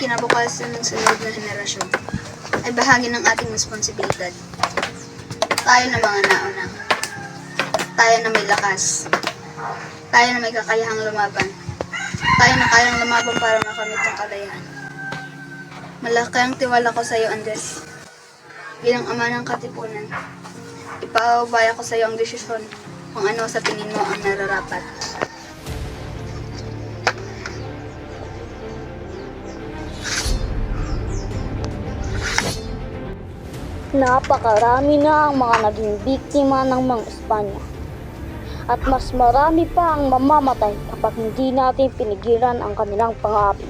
kinabukasan ng sunod na henerasyon ay bahagi ng ating responsibilidad. Tayo na mga nauna. Tayo na may lakas. Tayo na may kakayahang lumaban. Tayo na kayang lumaban para makamit ang kalayahan. Malaki ang tiwala ko sa iyo, Andres. Bilang ama ng katipunan, ipaubaya ko sa iyo ang desisyon kung ano sa tingin mo ang nararapat. Napakarami na ang mga naging biktima ng mga Espanya. At mas marami pa ang mamamatay kapag hindi natin pinigilan ang kanilang pangapi.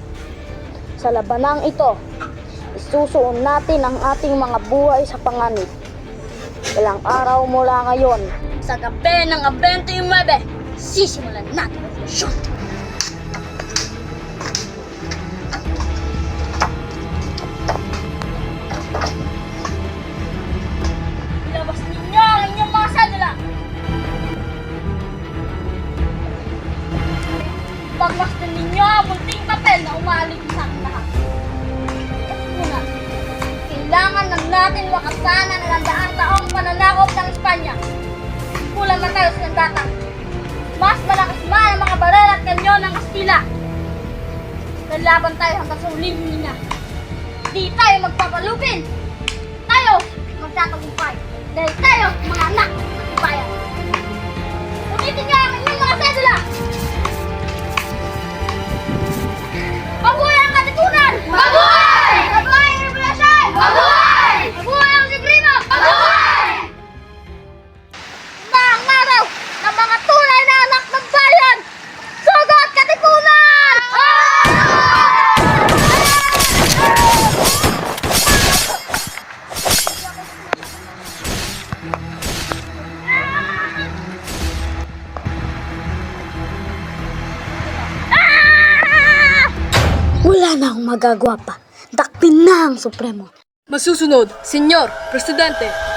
Sa labanang ito, isusuon natin ang ating mga buhay sa panganib. Ilang araw mula ngayon, sa gabi ng 29, sisimulan natin ang. Pagmasdan ninyo ang munting papel na umalig sa aking lahat. Una, kailangan na natin wakasan ang nandaang taong pananakop ng Espanya. Kulang na tayo sa sandata. Mas malakas man ang mga baril at kanyon ng Kastila. Lalaban tayo hanggang sa huling hininga. Di tayo magpapalupin. Tayo magtatagumpay. Dahil tayo mga Wala na akong magagawa pa. Dakpin na ang Supremo. Masusunod, Senyor Presidente.